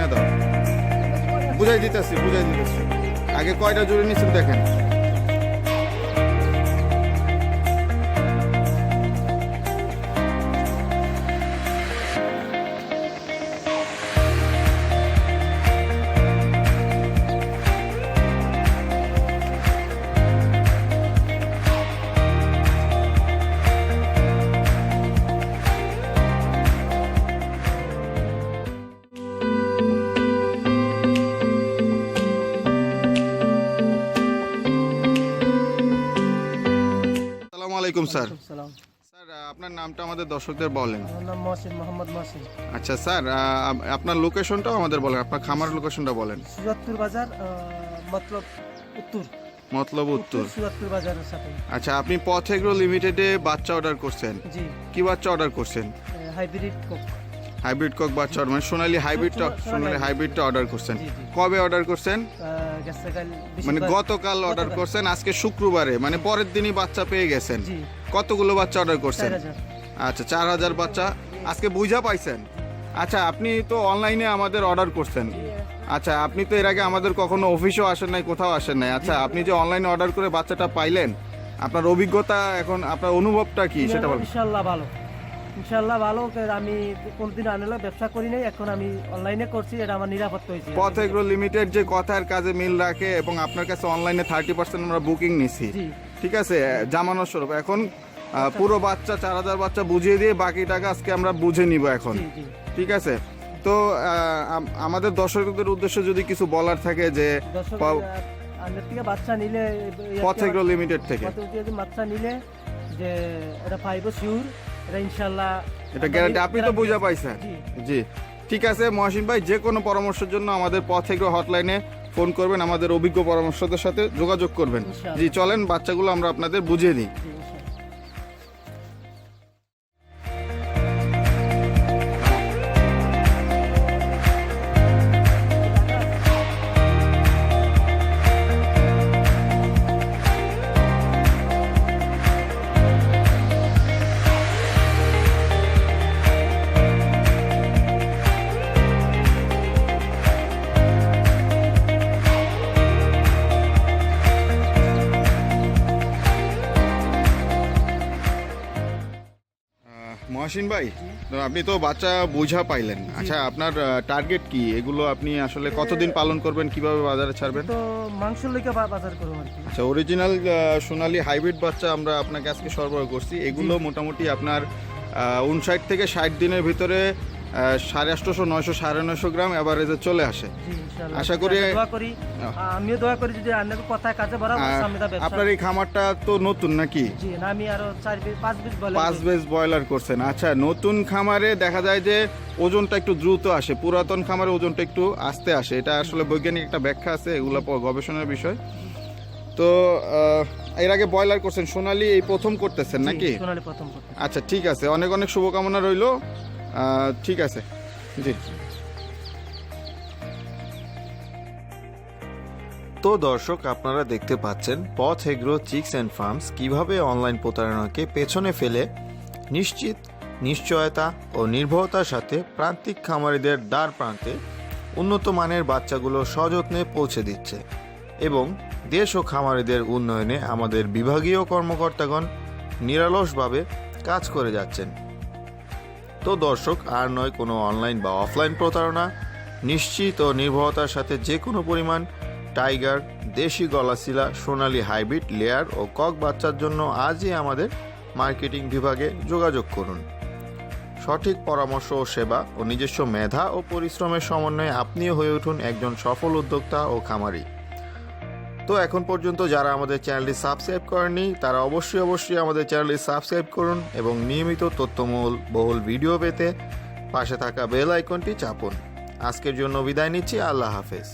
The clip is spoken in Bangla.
না দাও বুঝাই দিতেছি বুঝাই দিতেছি। আগে কয়টা জুড়ে নিচ্ছেন দেখেন? আলাইকুম স্যার। স্যার আপনার নামটা আমাদের দর্শকদের বলেন। আমার নাম মহসিন মোহাম্মদ মহসিন। আচ্ছা স্যার আপনার লোকেশনটাও আমাদের বলেন আপনার খামার লোকেশনটা বলেন। সুরাতপুর বাজার মতলব উত্তর। মতলব উত্তর। সুরাতপুর বাজারের সাথে। আচ্ছা আপনি পথ এগ্রো লিমিটেডে বাচ্চা অর্ডার করছেন। জি। কি বাচ্চা অর্ডার করছেন? Hybrid cock. হাইব্রিড কক বাচ্চা order- মানে সোনালি হাইব্রিডটা সোনালী। হাইব্রিডটা অর্ডার করছেন। কবে অর্ডার করছেন? মানে গতকাল অর্ডার করছেন আজকে শুক্রবারে মানে পরের দিনই বাচ্চা পেয়ে গেছেন। কতগুলো বাচ্চা অর্ডার করছেন? আচ্ছা চার হাজার বাচ্চা। আজকে বুঝা পাইছেন? আচ্ছা আপনি তো অনলাইনে আমাদের অর্ডার করছেন। আচ্ছা আপনি তো এর আগে আমাদের কখনো অফিসেও আসেন নাই কোথাও আসেন নাই। আচ্ছা আপনি যে অনলাইনে অর্ডার করে বাচ্চাটা পাইলেন আপনার অভিজ্ঞতা এখন আপনার অনুভবটা কি সেটা বলুন। ইনশাল্লাহ ভালো। ইনশাল্লাহ ভালো আমি কোনদিন আনলে ব্যবসা করি নাই এখন আমি অনলাইনে করছি এটা আমার নিরাপত্তা হয়েছে। পথ এগ্রো লিমিটেড যে কথার কাজে মিল রাখে এবং আপনার কাছে অনলাইনে থার্টি পার্সেন্ট আমরা বুকিং নিছি। ঠিক আছে? জামানোর স্বরূপ। এখন পুরো বাচ্চা চার হাজার বাচ্চা বুঝিয়ে দিয়ে বাকি টাকা আজকে আমরা বুঝে নিব এখন। ঠিক আছে? তো আমাদের দর্শকদের উদ্দেশ্যে যদি কিছু বলার থাকে যে দর্শক থেকে বাচ্চা নিলে পথ এগ্রো লিমিটেড থেকে। বাচ্চা নিলে যে এটা পাইবো শিওর এটা ইনশাল্লাহ এটা গ্যারান্টি আপনি তো বুঝা পাইছেন। জি। ঠিক আছে মহাসিন ভাই যে কোনো পরামর্শের জন্য আমাদের পথ এগ্রো হটলাইনে ফোন করবেন আমাদের অভিজ্ঞ পরামর্শদের সাথে যোগাযোগ করবেন। জি চলেন বাচ্চাগুলো আমরা আপনাদের বুঝিয়ে দিই। মহসিন ভাই আপনি তো বাচ্চা বোঝা পাইলেন। আচ্ছা আপনার টার্গেট কি? এগুলো আপনি আসলে কতদিন পালন করবেন? কীভাবে বাজারে ছাড়বেন? তো মাংস লেগে বাজার করব আচ্ছা অরিজিনাল সোনালি হাইব্রিড বাচ্চা আমরা আপনাকে আজকে সরবরাহ করছি। এগুলো মোটামুটি আপনার উনষাট থেকে ষাট দিনের ভিতরে সাড়ে আটশোশো নয়শো সাড়ে নয়শো গ্রাম অ্যাভারেজে চলে আসে। আশা করি- আমিও দোয়া করি যদি আপনাকে কথায় কাজে বড় আপনার এই খামারটা তো নতুন নাকি? আমি আরও চার পাঁচ বেস ব্রয়লার করছেন। আচ্ছা নতুন খামারে দেখা যায় যে ওজনটা একটু দ্রুত আসে পুরাতন খামারে ওজনটা একটু আস্তে আসে। এটা আসলে বৈজ্ঞানিক একটা ব্যাখ্যা আছে এগুলো গবেষণার বিষয়। তো এর আগে ব্রয়লার করছেন সোনালি এই প্রথম করতেছেন নাকি? আচ্ছা ঠিক আছে। অনেক অনেক শুভকামনা রইল। ঠিক আছে। জি। তো দর্শক, আপনারা দেখতে পাচ্ছেন Path agro chicks and farms কীভাবে অনলাইন প্রতারণাকে পেছনে ফেলে নিশ্চিত, নিশ্চয়তা ও নির্ভরতার সাথে প্রান্তিক খামারিদের দ্বার প্রান্তে উন্নত মানের বাচ্চাগুলো সযত্নে পৌঁছে দিচ্ছে এবং দেশ ও খামারিদের উন্নয়নে আমাদের বিভাগীয় কর্মকর্তাগণ নিরলসভাবে কাজ করে যাচ্ছেন। তো দর্শক, আর নয় কোনো অনলাইন বা অফলাইন প্রতারণা। নিশ্চিত ও নির্ভরতার সাথে যে কোনো পরিমাণ টাইগার, দেশি গলাশিলা, সোনালী হাইব্রিড, লেয়ার ও কক বাচ্চার জন্য আজই আমাদের মার্কেটিং বিভাগে যোগাযোগ করুন। সঠিক পরামর্শ ও সেবা ও নিজস্ব মেধা ও পরিশ্রমের সমন্বয়ে আপনিও হয়ে উঠুন একজন সফল উদ্যোক্তা ও খামারি। তো এখন পর্যন্ত যারা আমাদের চ্যানেলটি সাবস্ক্রাইব করেননি, তারা অবশ্যই অবশ্যই আমাদের চ্যানেলটি সাবস্ক্রাইব করুন এবং নিয়মিত তথ্যমূল বহুল ভিডিও পেতে পাশে থাকা বেল আইকনটি চাপুন। আজকের জন্য বিদায় নিচ্ছি, আল্লাহ হাফেজ।